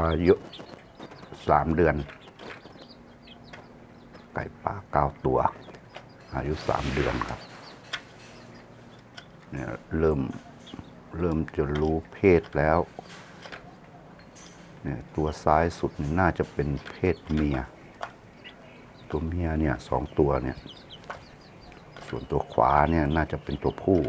อายุสามเดือน ไก่ป่าเก้าตัว อายุสามเดือนครับเนี่ยเริ่มเริ่มจะรู้เพศแล้วเนี่ยตัวซ้ายสุดน่าจะเป็นเพศเมีย ตัวเมียเนี่ยสองตัวเนี่ย ส่วนตัวขวาเนี่ยน่าจะเป็นตัวผู้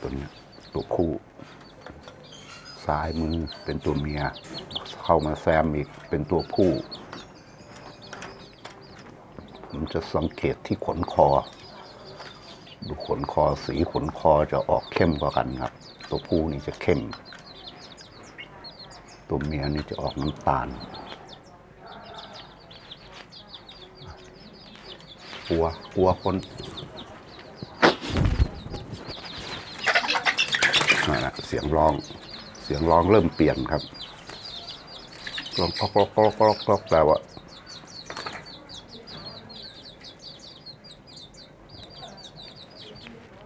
ตัวเนี้ย ตัวผู้ซ้ายมือเป็นตัวเมีย เข้ามาแซมอีกเป็นตัวผู้ผมจะสังเกตที่ขนคอ ดูขนคอสีขนคอจะออกเข้มกว่ากันครับ ตัวผู้นี่จะเข้ม ตัวเมียนี่จะออกน้ำตาลกลัวกลัวคน นะเสียงร้อง เสียงร้องเริ่มเปลี่ยนครับร้องกรอกกรอกกรอกกรอกกรอกแปลว่า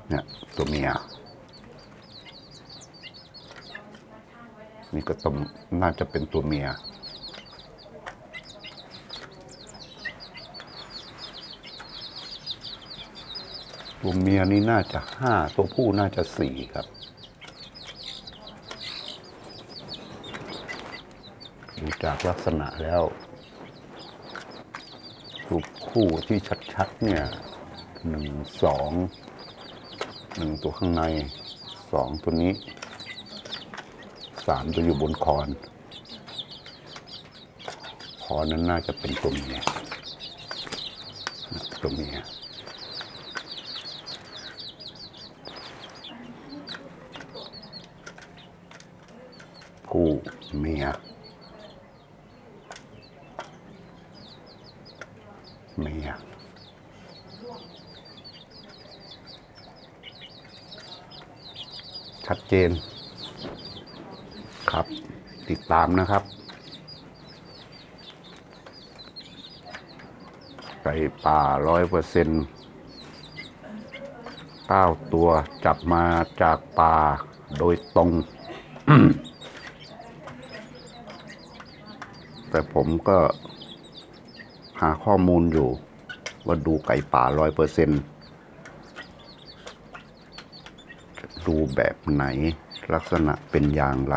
เนี่ยตัวเมียนี่ก็ต้องน่าจะเป็นตัวเมียตัวเมียนี่น่าจะห้าตัวผู้น่าจะสี่ครับ ดูจากลักษณะแล้วตัวคู่ที่ชัดๆเนี่ยหนึ่งสองหนึ่งตัวข้างในสองตัวนี้สามตัวอยู่บนคอน คอนนั้นน่าจะเป็นตัวเมียตัวเมียผู้เมีย เมีย ชัดเจน ครับ ติดตามนะครับไก่ป่าร้อยเปอร์เซ็นต์เก้าตัวจับมาจากป่าโดยตรง แต่ผมก็หาข้อมูลอยู่ ว่าดูไก่ป่าร้อยเปอร์เซ็น ดูแบบไหน ลักษณะเป็นอย่างไร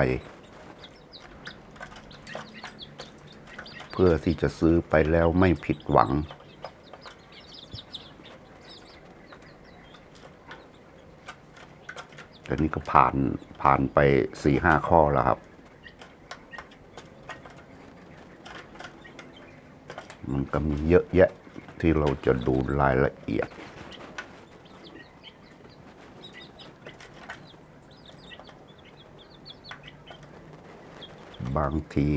เพื่อที่จะซื้อไปแล้วไม่ผิดหวังแต่นี่ก็ผ่านผ่านไปสี่ห้าข้อแล้วครับ มันก็มีเยอะแยะที่เราจะดูรายละเอียดางที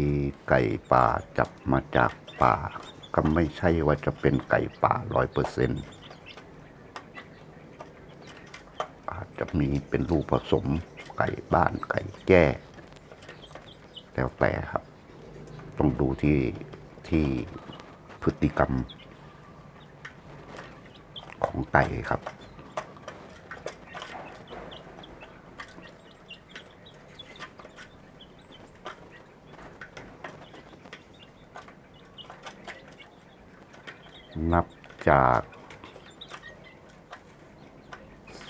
ไก่ป่าจับมาจากป่า ก็ไม่ใช่ว่าจะเป็นไก่ป่าร้อยเปอร์เซ็นต์อาจจะมีเป็นลูกผสมไก่บ้านไก่แก้แล้วแต่ครับ ต้องดูที่ที่พฤติกรรมของไก่ครับ นับจาก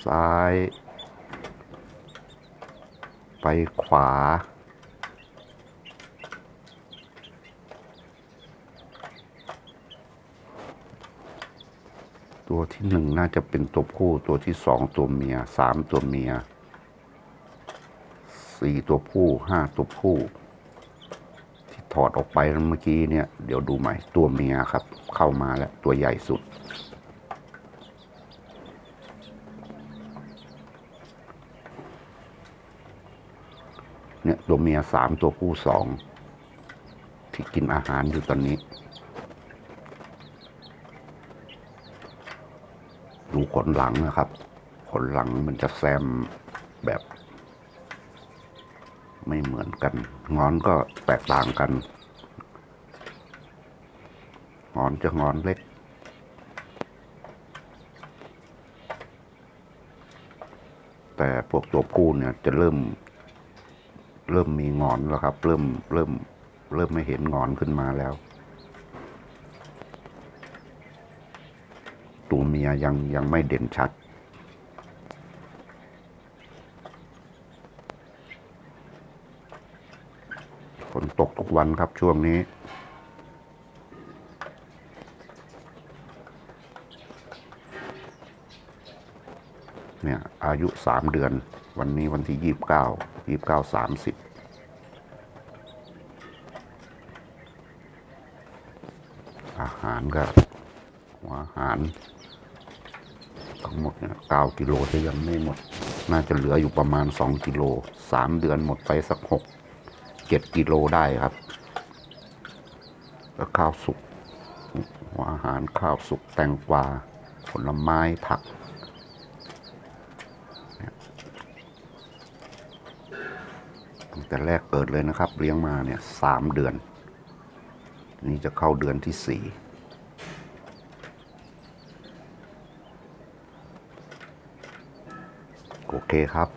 ซ้าย ไปขวา ตัวที่หนึ่งน่าจะเป็นตัวผู้ตัวที่สองตัวเมียสามตัวเมียสี่ตัวผู้ห้าตัวผู้ ถอดออกไปเมื่อกี้เนี่ย เดี๋ยวดูใหม่ตัวเมียครับ เข้ามาแล้วตัวใหญ่สุด เนี่ยตัวเมียสามตัวผู้สองที่กินอาหารอยู่ตอนนี้ ดูขนหลังนะครับ ขนหลังมันจะแซมแบบ ไม่เหมือนกันงอนก็แตกต่างกันงอนจะงอนเล็ก แต่พวกตัวผู้เนี่ยจะเริ่ม เริ่มมีงอนแล้วครับ เริ่มเริ่ม เริ่มไม่เห็นงอนขึ้นมาแล้ว ตัวเมียยังยังไม่เด่นชัด ตกทุกวันครับช่วงนี้ เนี่ยอายุสามเดือน วันนี้วันที่ยี่สิบเก้ายี่สิบเก้าสามสิบอาหารก็หัวอาหารทั้งหมดเนี่ยเก้ากิโลจะยังไม่หมด น่าจะเหลืออยู่ประมาณสองกิโลสามเดือนหมดไปสักหก เจ็ดกิโลได้ครับแล้วข้าวสุกอาหารข้าวสุกแตงกวาผลไม้ผัก ตั้งแต่แรกเกิดเลยนะครับเลี้ยงมาเนี่ยสามเดือน นี่จะเข้าเดือนที่สี่โอเคครับ